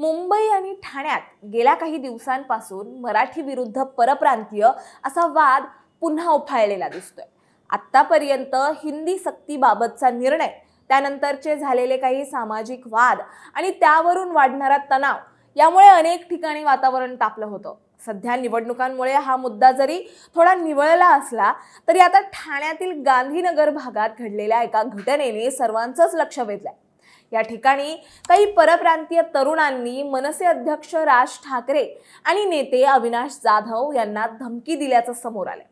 मुंबई आणि ठाण्यात गेल्या काही दिवसांपासून मराठी विरुद्ध परप्रांतीय असा वाद पुन्हा उफाळलेला दिसतोय. आत्तापर्यंत हिंदी सक्तीबाबतचा निर्णय त्यानंतरचे झालेले काही सामाजिक वाद आणि त्यावरून वाढणारा तणाव यामुळे अनेक ठिकाणी वातावरण तापलं होतं. सध्या निवडणुकांमुळे हा मुद्दा जरी थोडा निवळला असला तरी आता ठाण्यातील गांधीनगर भागात घडलेल्या एका घटनेने सर्वांचंच लक्ष वेधलंय. या ठिकाणी काही परप्रांतीय तरुणांनी मनसे अध्यक्ष राज ठाकरे आणि नेते अविनाश जाधव यांना धमकी दिल्याचं समोर आलं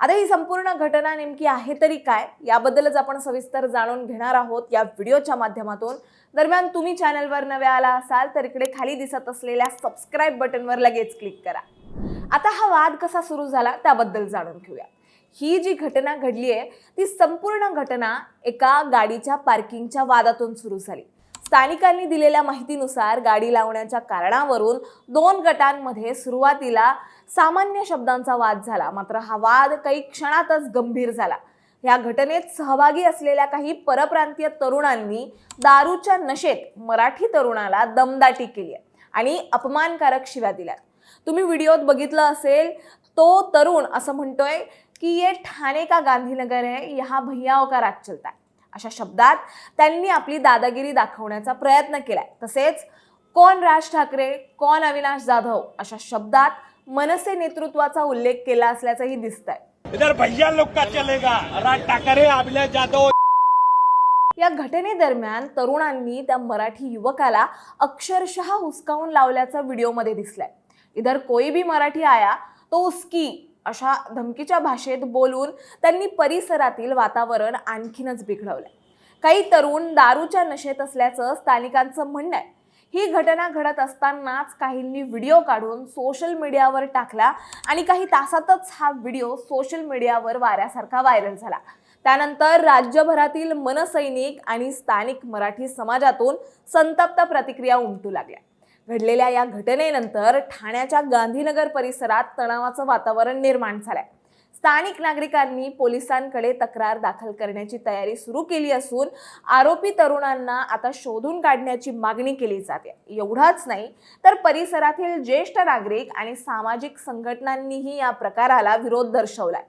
आता ही संपूर्ण घटना नेमकी आहे तरी काय याबद्दलच आपण सविस्तर जाणून घेणार आहोत या व्हिडिओच्या माध्यमातून. दरम्यान तुम्ही चॅनलवर नवे आला असाल तर इकडे खाली दिसत असलेल्या सबस्क्राईब बटनवर लगेच क्लिक करा. आता हा वाद कसा सुरू झाला त्याबद्दल जाणून घेऊया. ही जी घटना घडली आहे ती संपूर्ण घटना एका गाडीच्या पार्किंगच्या वादातून सुरू झाली. स्थानिकांनी दिलेल्या माहितीनुसार गाडी लावण्याच्या कारणावरून दोन गटांमध्ये सुरुवातीला सामान्य शब्दांचा वाद झाला मात्र हा वाद काही क्षणातच गंभीर झाला. या घटनेत सहभागी असलेल्या काही परप्रांतीय तरुणांनी दारूच्या नशेत मराठी तरुणाला दमदाटी केली आहे आणि अपमानकारक शिव्या दिल्या तुम्ही व्हिडिओत बघितलं असेल तो तरुण असं म्हणतोय की ये ठाणे का गांधीनगर है यहाँ भैयाओं का राज चलता है. अशा शब्दात त्यांनी आपली दादागिरी दाखवण्याचा प्रयत्न केलाय. तसेच कोण राज ठाकरे कोण अविनाश जाधव अशा शब्दात मनसे नेतृत्वाचा उल्लेख केला असल्याचंही दिसतंय. इधर भैया लोग का चलेगा? राज ठाकरे अभिनय जाधव. या घटनेदरम्यान तरुणांनी त्या मराठी युवकाला अक्षरशः हुसकावून लावल्याचं व्हिडिओमध्ये दिसलंय. इधर कोई भी मराठी आया तो उसकी अशा धमकीच्या भाषेत बोलून त्यांनी परिसरातील वातावरण आणखीनच बिघडवलं काही तरुण दारूच्या नशेत असल्याचं स्थानिकांचं म्हणणं आहे. ही घटना घडत असतानाच काहींनी व्हिडिओ काढून सोशल मीडियावर टाकला आणि काही तासातच हा व्हिडिओ सोशल मीडियावर वाऱ्यासारखा व्हायरल झाला. त्यानंतर राज्यभरातील मनसैनिक आणि स्थानिक मराठी समाजातून संतप्त प्रतिक्रिया उमटू लागल्या. घडलेल्या या घटनेनंतर ठाण्याच्या गांधीनगर परिसरात तणावाचं वातावरण निर्माण झालंय. स्थानिक नागरिकांनी पोलिसांकडे तक्रार दाखल करण्याची तयारी सुरू केली असून आरोपी तरुणांना आता शोधून काढण्याची मागणी केली जाते. एवढाच नाही तर परिसरातील ज्येष्ठ नागरिक आणि सामाजिक संघटनांनीही या प्रकाराला विरोध दर्शवलाय.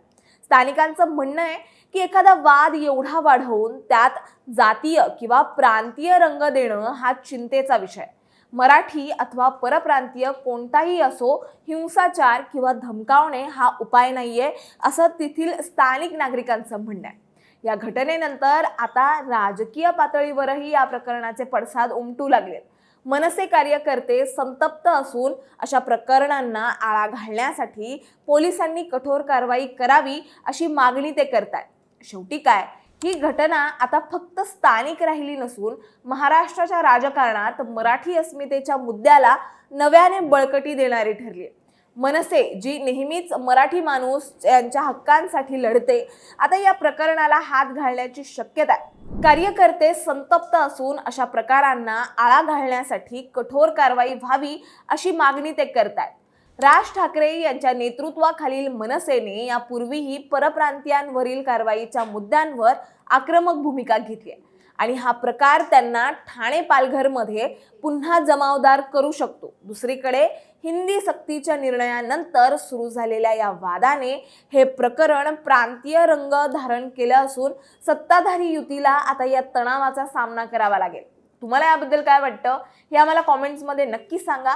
स्थानिकांचं म्हणणं आहे की एखादा वाद एवढा वाढवून त्यात जातीय किंवा प्रांतीय रंग देणं हा चिंतेचा विषय मराठी अथवा परप्रांतीय कोणताही असो हिंसाचार किंवा धमकावणे हा उपाय नाही आहे असं तेथील स्थानिक नागरिकांचं म्हणणं आहे. या घटनेनंतर आता राजकीय पातळीवरही या प्रकरणाचे पडसाद उमटू लागलेत. मनसे कार्यकर्ते संतप्त असून अशा प्रकरणांना आळा घालण्यासाठी पोलिसांनी कठोर कारवाई करावी अशी मागणी ते करतायत. शेवटी काय? ही घटना आता फक्त स्थानिक राहिली नसून महाराष्ट्राच्या राजकारणात मराठी अस्मितेच्या मुद्द्याला नव्याने बळकटी देणारी ठरली आहे मनसे जी नेहमीच मराठी माणूस यांच्या हक्कांसाठी लढते आता या प्रकरणाला हात घालण्याची शक्यता आहे. कार्यकर्ते संतप्त असून अशा प्रकारांना आळा घालण्यासाठी कठोर कारवाई व्हावी अशी मागणी ते करतायत. राज ठाकरे यांच्या नेतृत्वाखालील मनसेने यापूर्वीही परप्रांतीयांवरील कारवाईच्या मुद्द्यांवर आक्रमक भूमिका घेतली आहे. आणि हा प्रकार त्यांना ठाणे पालघरमध्ये पुन्हा जमावदार करू शकतो. दुसरीकडे हिंदी सक्तीच्या निर्णयानंतर सुरू झालेल्या या वादाने हे प्रकरण प्रांतीय रंग धारण केलं असून सत्ताधारी युतीला आता या तणावाचा सामना करावा लागेल. तुम्हाला याबद्दल काय वाटतं? हे आम्हाला कॉमेंट्समध्ये नक्की सांगा.